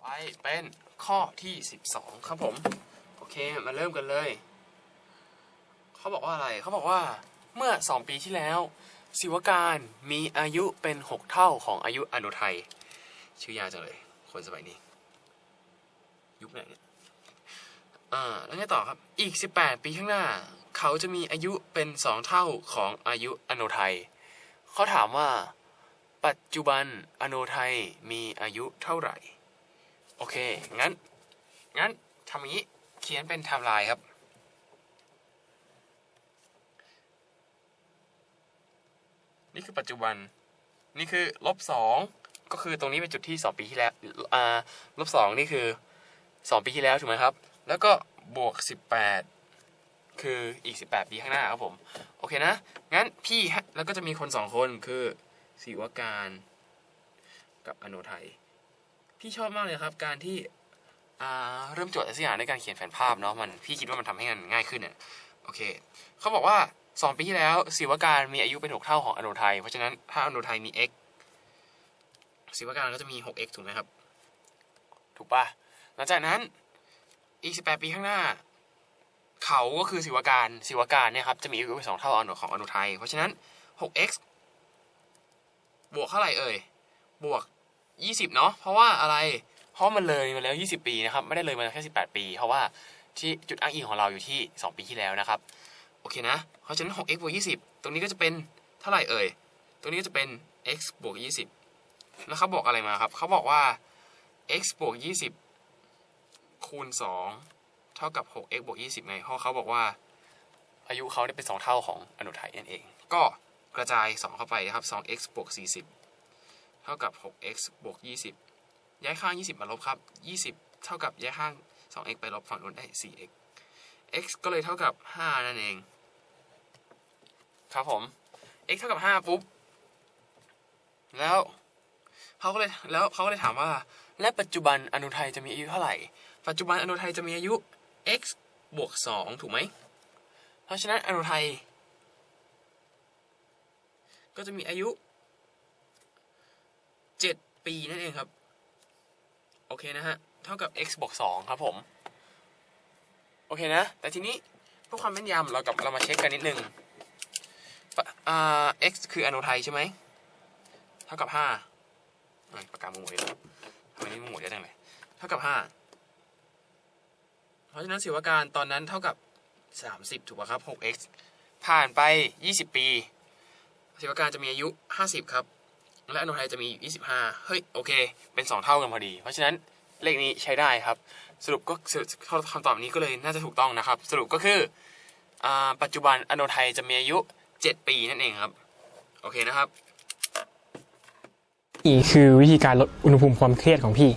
ไปเป็นข้อที่ 12 ครับผม โอเค มาเริ่มกันเลย เขาบอกว่าอะไร เขาบอกว่าเมื่อ 2 ปีที่แล้ว ศิวการมีอายุเป็น 6 เท่าของอายุอนุไทย ชื่อยาวจังเลย คนสมัยนี้ ยุคไหนเนี่ยอ่าแล้วไงต่อครับ อีก 18 ปีข้างหน้า เขาจะมีอายุเป็น 2 เท่าของอายุอนุไทย เขาถามว่า ปัจจุบันอโนไทยมีอายุเท่าไหร่ โอเค งั้น งั้นทำอย่างนี้ เขียนเป็นไทม์ไลน์ครับ นี่คือปัจจุบัน นี่คือลบสองก็คือตรงนี้เป็นจุดที่สองปีที่แล้ว อ่า ลบสองนี่คือสองปีที่แล้วถูกไหมครับ แล้วก็บวกสิบแปดคืออีกสิบแปดปีข้างหน้าครับผม โอเคนะ งั้นพี่แล้วก็จะมีคนสองคนคือศิวการ กับอโนไทย พี่ชอบมากเลยครับ การที่เริ่มโจทย์อะไรสักอย่างในการเขียนแผนภาพเนาะมันพี่คิดว่ามันทำให้งานง่ายขึ้นเนี่ยโอเคเขาบอกว่าสองปีที่แล้วศิวการมีอายุเป็นหกเท่าของอโนไทยเพราะฉะนั้นถ้าอโนไทยมี x ศิวการก็จะมี 6x ถูกไหมครับ ถูกปะหลังจากนั้นอีก 18 ปีข้างหน้า เขาก็คือศิวการศิวการเนี่ยครับจะมีอายุเป็นสองเท่าอนุของอนุไทยเพราะฉะนั้น 6x บวกเท่าไหร่เอ่ยบวก 20 เนาะเพราะว่าอะไร เพราะมันเลยมาแล้ว 20 ปีนะครับ ไม่ได้เลยมาแค่ 18 ปี เพราะว่าที่จุดอ้างอิงของเราอยู่ที่ 2 ปีที่แล้วนะครับ โอเคนะ เพราะฉะนั้น 6x บวก20 ตรงนี้ก็จะเป็นเท่าไหร่เอ่ย ตรงนี้ก็จะเป็น x บวก20 แล้วเขาบอกอะไรมาครับ เขาบอกว่า x บวก20 คูณ 2 เท่ากับ 6x บวก20ไงเพราะเขาบอกว่าอายุเขาได้เป็น 2 เท่าของอนุไทยนั่นเอง ก็กระจาย 2 เข้าไปนะครับ 2x บวก40 ท่ากับ 6x บวก 20 ย้ายข้าง 20 มาลบครับ 20 เท่ากับย้ายข้าง 2x ไปลบฝั่งนู้นได้ 4x x ก็เลยเท่ากับ 5 นั่นเอง ครับผม x เท่ากับ 5 ปุ๊บ แล้วเขาก็เลยแล้วเขาก็เลยถามว่า และปัจจุบันอนุไทยจะมีอายุเท่าไหร่ ปัจจุบันอนุไทยจะมีอายุ x บวก 2 ถูกไหม เพราะฉะนั้นอนุไทยก็จะมีอายุ 7 ปีนั่นเองครับ โอเคนะฮะ เท่ากับ x บวก2ครับผม โอเคนะ แต่ทีนี้เพื่อความแม่นยำเรากลับเรามาเช็คกันนิดนึงอ่า x คืออนุไทยใช่ไหม เท่ากับห้าปากกามุงหมดเลยทำไมนี่มุงหมดเยอะจังเลยเท่ากับห้าเพราะฉะนั้นศิวการตอนนั้นเท่ากับสามสิบถูกป่ะครับหก x ผ่านไปยี่สิบปีศิวการจะมีอายุห้าสิบครับ และอนุไทยจะมียี่สิบห้าเฮ้ย โอเค เป็นสองเท่ากันพอดี เพราะฉะนั้นเลขนี้ใช้ได้ครับ สรุปก็คำตอบนี้ก็เลยน่าจะถูกต้องนะครับ สรุปก็คืออปัจจุบันอนุไทยจะมีอายุเจ็ดปีนั่นเองครับ โอเคนะครับ อีคือวิธีการลดอุณหภูมิความเครียดของพี่